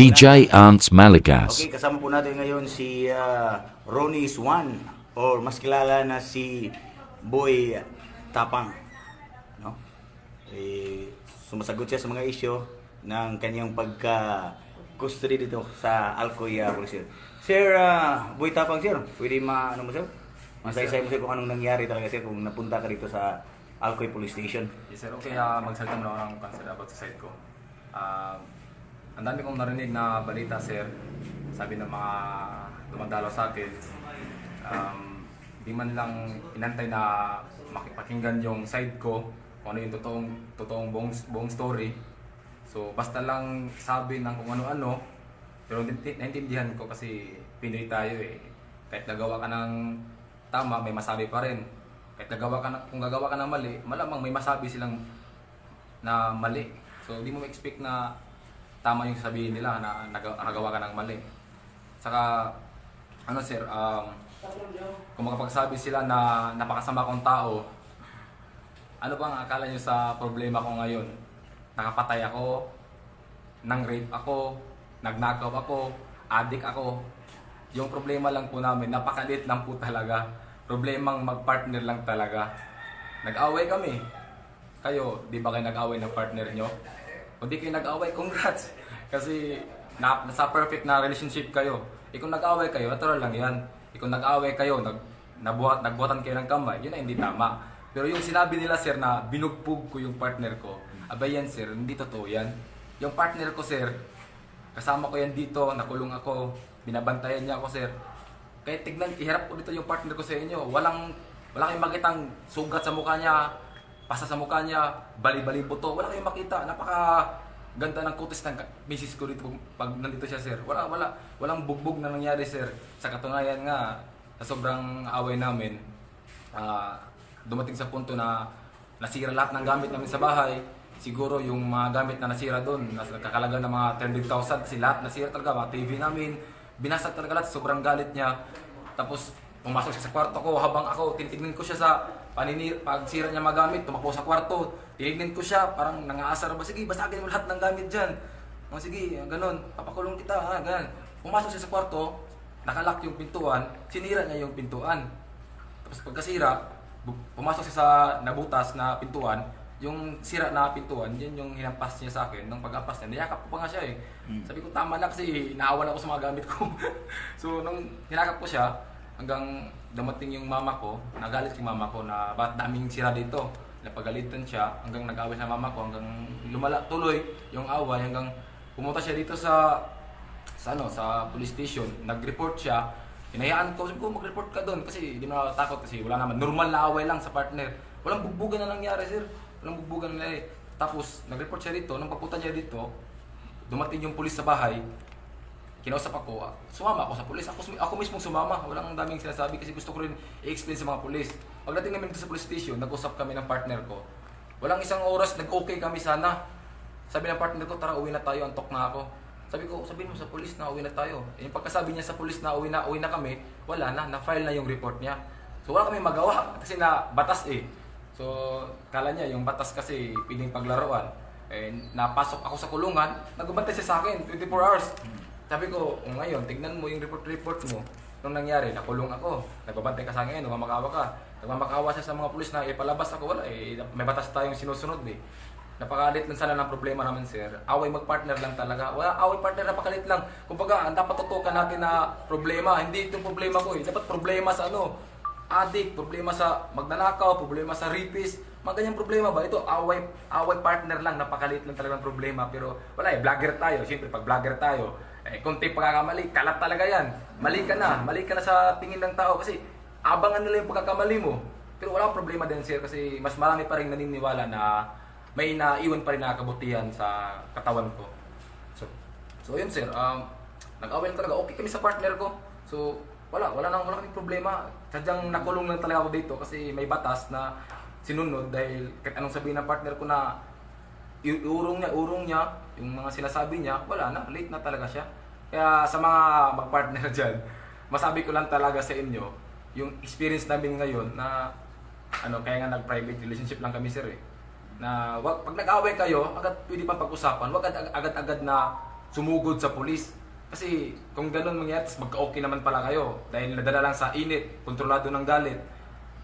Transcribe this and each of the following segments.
DJ Ants Malagas. Okay, kasama po natin ngayon si ah, Ronnie Swan or mas kilala na si Boy Tapang. No? Eh, sumasagot siya sa mga isyo ng kanyang pagka custody dito sa Alcoy uh, Police. Sir ah, Boy Tapang sir, pwede ma ano mo sir? Masaysay mo sir kung anong nangyari talaga sir kung napunta ka dito sa Alcoy Police Station. Yes, sir. Okay, uh, magsalita muna ako ng cancer about sa side ko. Ah, ang dami kong narinig na balita, sir. Sabi ng mga dumadalo sa akin, um, di man lang inantay na makipakinggan yung side ko, kung ano yung totoong, totoong buong, buong story. So, basta lang sabi ng kung ano-ano, pero nainti- naintindihan ko kasi Pinoy tayo eh. Kahit nagawa ka ng tama, may masabi pa rin. Kahit nagawa ka na, kung gagawa ka ng mali, malamang may masabi silang na mali. So, hindi mo ma-expect na tama yung sabihin nila na nag- ka ng mali. Saka, ano sir, um, kung makapagsabi sila na napakasama kong tao, ano bang akala nyo sa problema ko ngayon? Nakapatay ako, nang rape ako, nagnakaw ako, adik ako. Yung problema lang po namin, napakalit lang po talaga. Problemang magpartner lang talaga. Nag-away kami. Kayo, di ba kayo nag-away ng partner nyo? Kung di kayo nag-away, congrats! Kasi na, nasa perfect na relationship kayo. Eh kung nag-away kayo, natural lang yan. Eh kung nag-away kayo, nag, nabuhat, nagbuhatan kayo ng kamay, yun ay hindi tama. Pero yung sinabi nila sir na binugbog ko yung partner ko, abay yan sir, hindi totoo yan. Yung partner ko sir, kasama ko yan dito, nakulong ako, binabantayan niya ako sir. Kaya tignan, iharap ko dito yung partner ko sa inyo. Walang, wala kayong makitang sugat sa mukha niya, pasa sa mukha niya, bali-bali buto. Wala kayong makita. Napaka ganda ng kutis ng misis ko dito pag nandito siya sir. Wala, wala, walang bugbog na nangyari sir. Sa katunayan nga, sa sobrang away namin, ah, dumating sa punto na nasira lahat ng gamit namin sa bahay. Siguro yung mga gamit na nasira doon, nasa kakalaga ng mga 300,000 kasi lahat nasira talaga, mga TV namin, binasag talaga lahat, sobrang galit niya. Tapos pumasok siya sa kwarto ko habang ako tinitignan ko siya sa paninir pagsira niya magamit, tumakbo sa kwarto. Tinignan ko siya, parang nangaasar ba, sige, basagin mo lahat ng gamit diyan. O sige, ganun, papakulong kita, ha, ganun. Pumasok siya sa kwarto, nakalak yung pintuan, sinira niya yung pintuan. Tapos pagkasira, pumasok siya sa nabutas na pintuan, yung sira na pintuan, yun yung hinampas niya sa akin. Nung pag-ampas niya, niyakap ko pa nga siya eh. Sabi ko, tama na kasi naawan ako sa mga gamit ko. so, nung hinakap ko siya, hanggang dumating yung mama ko, nagalit yung mama ko na ba't daming sira dito. Napagalitan siya, hanggang nag-away sa mama ko, hanggang lumala tuloy yung away, hanggang pumunta siya dito sa sa ano, sa police station, nag-report siya. Hinayaan ko, sabi ko mag-report ka doon kasi hindi mo natatakot kasi wala naman. Normal na away lang sa partner. Walang bugbugan na nangyari, sir. Walang bugbugan na nangyari. Tapos, nag-report siya dito. Nung papunta niya dito, dumating yung pulis sa bahay. Kinausap ako, ah, sumama ako sa pulis. Ako, ako mismo sumama. Walang daming sinasabi kasi gusto ko rin i-explain sa mga pulis. Pagdating namin dito sa police station, nag-usap kami ng partner ko. Walang isang oras, nag-okay kami sana. Sabi ng partner ko, tara uwi na tayo, antok na ako. Sabi ko, sabihin mo sa pulis na uwi na tayo. Eh, yung pagkasabi niya sa pulis na uwi na, uwi na kami, wala na, na-file na yung report niya. So wala kami magawa kasi na batas eh. So kala niya yung batas kasi piling paglaruan. Eh, napasok ako sa kulungan, nagbabantay siya sa akin 24 hours. Sabi ko, "O, ngayon, tignan mo yung report-report mo. Nung nangyari, nakulong ako. Nagbabantay ka sa akin, namamakawa ka. Nagmamakawa siya sa mga pulis na ipalabas ako. Wala eh, may batas tayong sinusunod eh. Napakalit lang sana ng problema namin, sir. Away magpartner lang talaga. Wala, away partner, napakalit lang. Kumbaga, ang dapat tutukan natin na problema. Hindi itong problema ko eh. Dapat problema sa ano, adik, problema sa magnanakaw, problema sa rapist. Mga ganyang problema ba? Ito, away, away partner lang. Napakalit lang talaga ng problema. Pero wala eh, vlogger tayo. Siyempre, pag vlogger tayo, eh, kunti pagkakamali, kalat talaga yan. Mali ka na. Mali ka na sa tingin ng tao kasi abangan nila yung pagkakamali mo. Pero wala problema din, sir, kasi mas marami pa rin naniniwala na may naiwan pa rin na kabutihan sa katawan ko. So, so yun sir, um, nag-away talaga. Okay kami sa partner ko. So, wala, wala nang wala kaming problema. Sadyang nakulong lang talaga ako dito kasi may batas na sinunod dahil kahit anong sabihin ng partner ko na urong niya, urong niya, yung mga sinasabi niya, wala na, late na talaga siya. Kaya sa mga mag-partner dyan, masabi ko lang talaga sa inyo, yung experience namin ngayon na ano, kaya nga nag-private relationship lang kami sir eh. Na wag, pag nag-away kayo, agad pwede pa pag-usapan, wag agad- agad-agad na sumugod sa pulis. Kasi kung ganun mangyayari, tapos magka-okay naman pala kayo. Dahil nadala lang sa init, kontrolado ng galit.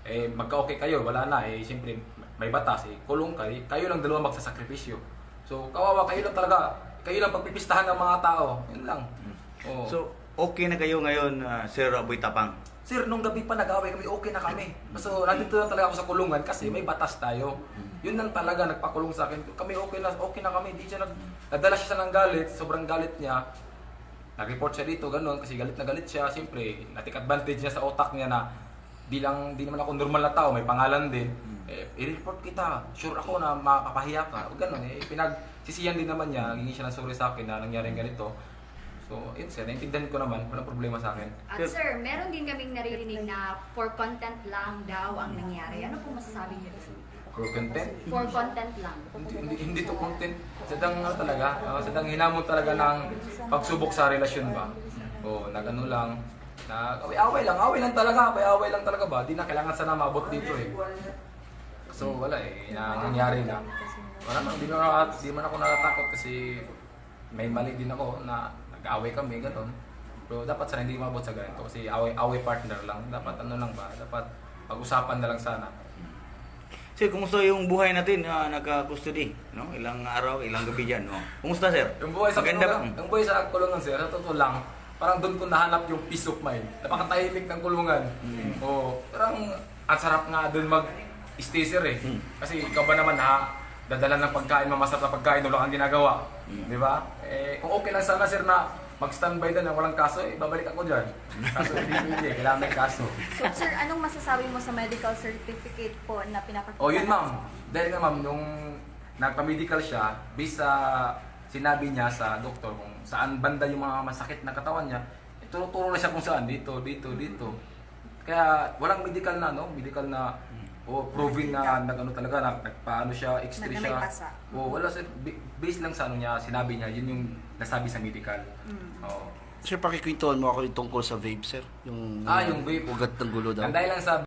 Eh, magka-okay kayo, wala na. Eh, siyempre, may batas. Eh, kulong kayo. Kayo lang dalawa magsasakripisyo. So, kawawa kayo lang talaga. Kayo lang pagpipistahan ng mga tao. Yun lang. Oo. So, okay na kayo ngayon, ah, Sir Boy Tapang? Sir, nung gabi pa nag-away kami, okay na kami. So, nandito na talaga ako sa kulungan kasi may batas tayo. Yun lang talaga, nagpakulong sa akin. Kami okay na, okay na kami. Di siya nag, nadala siya ng galit, sobrang galit niya. Nag-report siya dito, ganun, kasi galit na galit siya. Siyempre, natik advantage niya sa otak niya na di lang, di naman ako normal na tao, may pangalan din. Eh, i-report kita. Sure ako na mapapahiya ka. O ganun, eh, pinagsisiyan din naman niya. Naging siya ng sorry sa akin na nangyari ganito. So, yun sir, naintindihan ko naman. Walang problema sa akin. At sir, meron din kaming naririnig na for content lang daw ang nangyari. Ano po masasabi niyo? For content, For content lang. hindi, hindi, hindi to content. Sadang ano talaga, uh, sadang hinamon talaga ng pagsubok sa relasyon ba. O, nagano lang, na away-away lang, away lang talaga, away-away lang talaga ba? Di na kailangan sana mabot dito eh. So wala eh, na, nangyari na. Wala man, di, na, di man ako natatakot kasi may mali din ako na nag-away kami, gano'n. Pero dapat sana hindi mabot sa ganito kasi away-away partner lang. Dapat ano lang ba? Dapat pag-usapan na lang sana. Sir, kumusta yung buhay natin na nagka-custody? No? Ilang araw, ilang gabi dyan. No? Kumusta, Sir? Yung buhay sa Maganda kulungan, yung buhay sa kulungan sir, sa totoo lang, parang doon ko nahanap yung peace of mind. Napakatahimik ng kulungan. Mm. Oo, parang ang sarap nga doon mag-stay sir eh. Mm. Kasi ikaw ba naman ha, dadala ng pagkain, mamasarap na pagkain, wala kang ginagawa. Mm. Di ba? Eh, kung okay lang sana sir na mag-standby doon na walang kaso, eh, babalik ako dyan. Kaso hindi pwede, kailangan may kaso. So, sir, anong masasabi mo sa medical certificate po na pinapakita? Oh, yun ma'am. Dahil nga ma'am, nung nagpa-medical siya, based sa sinabi niya sa doktor kung saan banda yung mga masakit na katawan niya, eh, turo-turo na siya kung saan, dito, dito, dito. Kaya walang medical na, no? Medical na o proven na nagano talaga na nagpaano siya, x-ray Na may siya. pasa. O wala sir, Ba- based lang sa ano niya, sinabi niya, yun yung nasabi sa medical. Mm. Oo. Sir, pakikwentuhan mo ako yung tungkol sa vape, sir. Yung, Ah, yung vape. Ugat ng gulo daw. Ang dahil lang sa